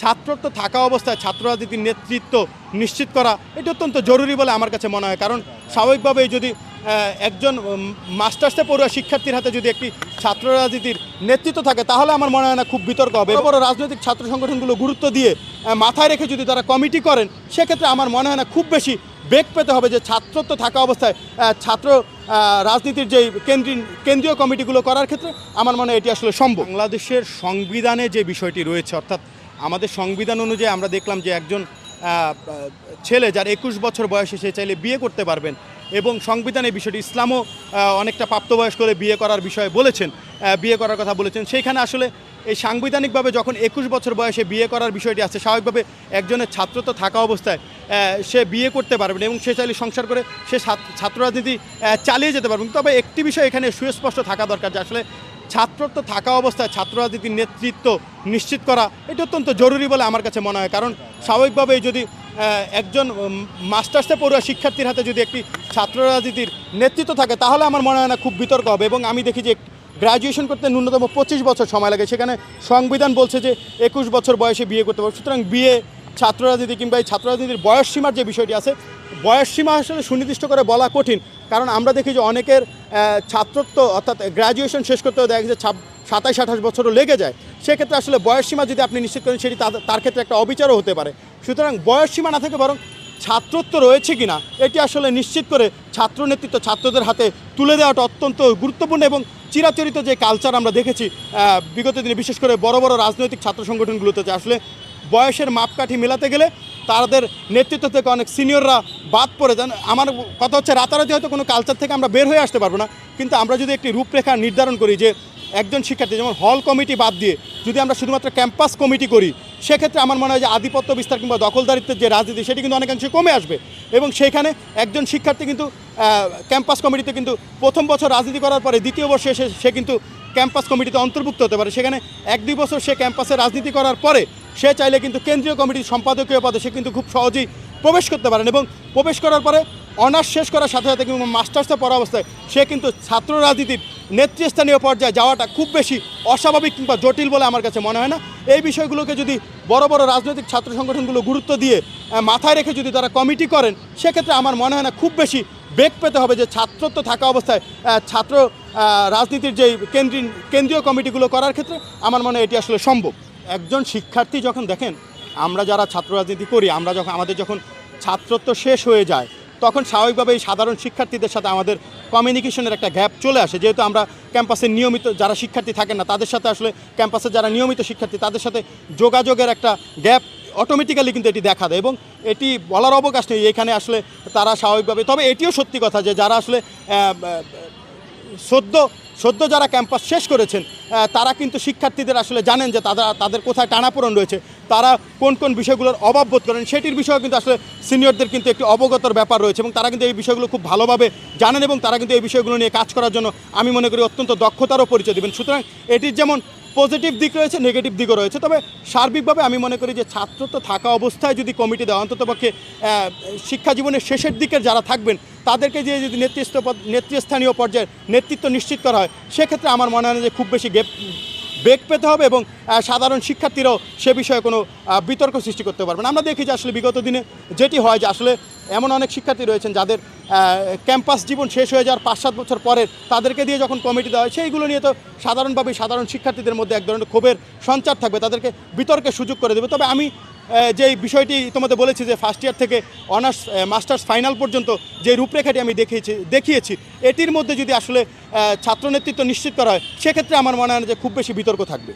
ছাত্রত্ব থাকা অবস্থায় ছাত্র রাজনীতির নেতৃত্ব নিশ্চিত করা, এটা অত্যন্ত জরুরি বলে আমার কাছে মনে হয়। কারণ স্বাভাবিকভাবেই যদি একজন মাস্টার্সে পড়ুয়া শিক্ষার্থীর হাতে যদি একটি ছাত্র রাজনীতির নেতৃত্ব থাকে, তাহলে আমার মনে হয় না খুব বিতর্ক হবে। বড় রাজনৈতিক ছাত্র সংগঠনগুলো গুরুত্ব দিয়ে মাথায় রেখে যদি তারা কমিটি করেন, সেক্ষেত্রে আমার মনে হয় না খুব বেশি বেগ পেতে হবে যে ছাত্রত্ব থাকা অবস্থায় ছাত্র রাজনীতির যেই কেন্দ্রীয় কেন্দ্রীয় কমিটিগুলো করার ক্ষেত্রে আমার মনে হয় এটি আসলে সম্ভব। বাংলাদেশের সংবিধানে যে বিষয়টি রয়েছে, অর্থাৎ আমাদের সংবিধান অনুযায়ী আমরা দেখলাম যে একজন ছেলে যার একুশ বছর বয়সে সে চাইলে বিয়ে করতে পারবেন এবং সংবিধানে এই বিষয়টি ইসলামও অনেকটা প্রাপ্তবয়স্ক হলে বিয়ে করার বিষয়ে বলেছেন বিয়ে করার কথা বলেছেন। সেইখানে আসলে এই সাংবিধানিকভাবে যখন একুশ বছর বয়সে বিয়ে করার বিষয়টি আছে, স্বাভাবিকভাবে একজনের ছাত্র তো থাকা অবস্থায় সে বিয়ে করতে পারবেন এবং সে চাইলে সংসার করে সে ছাত্র রাজনীতি চালিয়ে যেতে পারবেন। তবে একটি বিষয় এখানে সুস্পষ্ট থাকা দরকার যে আসলে ছাত্রত্ব থাকা অবস্থায় ছাত্র রাজনীতির নেতৃত্ব নিশ্চিত করা, এটা অত্যন্ত জরুরি বলে আমার কাছে মনে হয়। কারণ স্বাভাবিকভাবেই যদি একজন মাস্টার্সে পড়ুয়া শিক্ষার্থীর হাতে যদি একটি ছাত্র রাজনীতির নেতৃত্ব থাকে, তাহলে আমার মনে হয় না খুব বিতর্ক হবে। এবং আমি দেখি যে গ্রাজুয়েশন করতে ন্যূনতম পঁচিশ বছর সময় লাগে। সেখানে সংবিধান বলছে যে একুশ বছর বয়সে বিয়ে করতে পারবে সুতরাং বিয়ে ছাত্র রাজনীতি কিংবা এই ছাত্র রাজনীতির বয়স সীমার যে বিষয়টি আছে বয়স সীমা আসলে সুনির্দিষ্ট করে বলা কঠিন। কারণ আমরা দেখি যে অনেকের ছাত্রত্ব অর্থাৎ গ্র্যাজুয়েশন শেষ করতেও দেখা যায় ছাব সাতাইশ, আঠাশ বছরও লেগে যায়। সেক্ষেত্রে আসলে বয়স সীমা যদি আপনি নিশ্চিত করেন, সেটি তার ক্ষেত্রে একটা অবিচারও হতে পারে। সুতরাং বয়স সীমা না থেকে বরং ছাত্রত্ব রয়েছে কিনা, এটি আসলে নিশ্চিত করে ছাত্র নেতৃত্ব ছাত্রদের হাতে তুলে দেওয়াটা অত্যন্ত গুরুত্বপূর্ণ এবং চিরাচরিত যে কালচার আমরা দেখেছি বিগত দিনে বিশেষ করে বড় বড় রাজনৈতিক ছাত্র সংগঠনগুলোতে আসলে বয়সের মাপকাঠি মেলাতে গেলে তাদের নেতৃত্ব থেকে অনেক সিনিয়ররা বাদ পড়ে যান। আমার কথা হচ্ছে, রাতারাতি হয়তো কোনো কালচার থেকে আমরা বের হয়ে আসতে পারব না, কিন্তু আমরা যদি একটি রূপরেখা নির্ধারণ করি যে একজন শিক্ষার্থী, যেমন হল কমিটি বাদ দিয়ে যদি আমরা শুধুমাত্র ক্যাম্পাস কমিটি করি, সেক্ষেত্রে আমার মনে হয় যে আধিপত্য বিস্তার কিংবা দখলদারিত্বের যে রাজনীতি, সেটি কিন্তু অনেকাংশে কমে আসবে। এবং সেখানে একজন শিক্ষার্থী কিন্তু ক্যাম্পাস কমিটিতে কিন্তু প্রথম বছর রাজনীতি করার পরে দ্বিতীয় বর্ষে এসে সে কিন্তু ক্যাম্পাস কমিটিতে অন্তর্ভুক্ত হতে পারে। সেখানে এক দুই বছর সে ক্যাম্পাসে রাজনীতি করার পরে সে চাইলে কিন্তু কেন্দ্রীয় কমিটির সম্পাদকীয় পদে সে কিন্তু খুব সহজেই প্রবেশ করতে পারেন এবং প্রবেশ করার পরে অনার্স শেষ করার সাথে সাথে কিংবা মাস্টার্সে পড়া অবস্থায় সে কিন্তু ছাত্র রাজনীতির নেতৃস্থানীয় পর্যায়ে যাওয়াটা খুব বেশি অস্বাভাবিক কিংবা জটিল বলে আমার কাছে মনে হয় না। এই বিষয়গুলোকে যদি বড় বড় রাজনৈতিক ছাত্র সংগঠনগুলো গুরুত্ব দিয়ে মাথায় রেখে যদি তারা কমিটি করেন, সেক্ষেত্রে আমার মনে হয় না খুব বেশি বেগ পেতে হবে যে ছাত্রত্ব থাকা অবস্থায় ছাত্র রাজনীতির যেই কেন্দ্রীয় কেন্দ্রীয় কমিটিগুলো করার ক্ষেত্রে আমার মনে হয় এটি আসলে সম্ভব। একজন শিক্ষার্থী যখন দেখেন, আমরা যারা ছাত্র রাজনীতি করি, আমরা যখন, আমাদের যখন ছাত্রত্ব শেষ হয়ে যায়, তখন স্বাভাবিকভাবে এই সাধারণ শিক্ষার্থীদের সাথে আমাদের কমিউনিকেশনের একটা গ্যাপ চলে আসে। যেহেতু আমরা ক্যাম্পাসে নিয়মিত যারা শিক্ষার্থী থাকেন না, তাদের সাথে আসলে ক্যাম্পাসে যারা নিয়মিত শিক্ষার্থী, তাদের সাথে যোগাযোগের একটা গ্যাপ অটোমেটিক্যালি কিন্তু এটি দেখা দেয় এবং এটি বলার অবকাশ নেই। এখানে আসলে তারা স্বাভাবিকভাবে, তবে এটিও সত্যি কথা যে যারা আসলে সদ্য সদ্য যারা ক্যাম্পাস শেষ করেছেন তারা কিন্তু শিক্ষার্থীদের আসলে জানেন যে তারা, তাদের কোথায় টানাপোড়ন রয়েছে। তারা কোন কোন বিষয়গুলোর অভাব বোধ করেন সেটির বিষয়ে কিন্তু আসলে সিনিয়রদের কিন্তু একটি অবগতর ব্যাপার রয়েছে এবং তারা কিন্তু এই বিষয়গুলো খুব ভালোভাবে জানেন এবং তারা কিন্তু এই বিষয়গুলো নিয়ে কাজ করার জন্য আমি মনে করি অত্যন্ত দক্ষতারও পরিচয় দেবেন। সুতরাং এটির যেমন পজিটিভ দিক রয়েছে নেগেটিভ দিকও রয়েছে। তবে সার্বিকভাবে আমি মনে করি যে ছাত্র তো থাকা অবস্থায় যদি কমিটি দেওয়া অন্ততপক্ষে শিক্ষা জীবনের শেষের দিকের যারা থাকবেন, তাদেরকে যে যদি নেতৃত্ব নেতৃস্থানীয় পর্যায়ের নেতৃত্ব নিশ্চিত করা হয়, সেক্ষেত্রে আমার মনে হয় যে খুব বেশি গেপ বেগ পেতে হবে এবং সাধারণ শিক্ষার্থীরাও সে বিষয়ে কোনো বিতর্ক সৃষ্টি করতে পারবে না। আমরা দেখি যে আসলে বিগত দিনে যেটি হয় যে আসলে এমন অনেক শিক্ষার্থী রয়েছেন যাদের ক্যাম্পাস জীবন শেষ হয়ে যাওয়ার পাঁচ সাত বছর পরের তাদেরকে দিয়ে যখন কমিটি দেওয়া হয়, সেইগুলো নিয়ে তো সাধারণভাবেই সাধারণ শিক্ষার্থীদের মধ্যে এক ধরনের ক্ষোভের সঞ্চার থাকবে। তাদেরকে বিতর্কের সুযোগ করে দেবে। তবে আমি যেই বিষয়টি তোমাদের বলেছি যে ফার্স্ট ইয়ার থেকে অনার্স মাস্টার্স ফাইনাল পর্যন্ত যে রূপরেখাটি আমি দেখিয়েছি দেখিয়েছি, এটির মধ্যে যদি আসলে ছাত্র নেতৃত্ব নিশ্চিত করা হয়, সেক্ষেত্রে আমার মনে হয় যে খুব বেশি বিতর্ক থাকবে।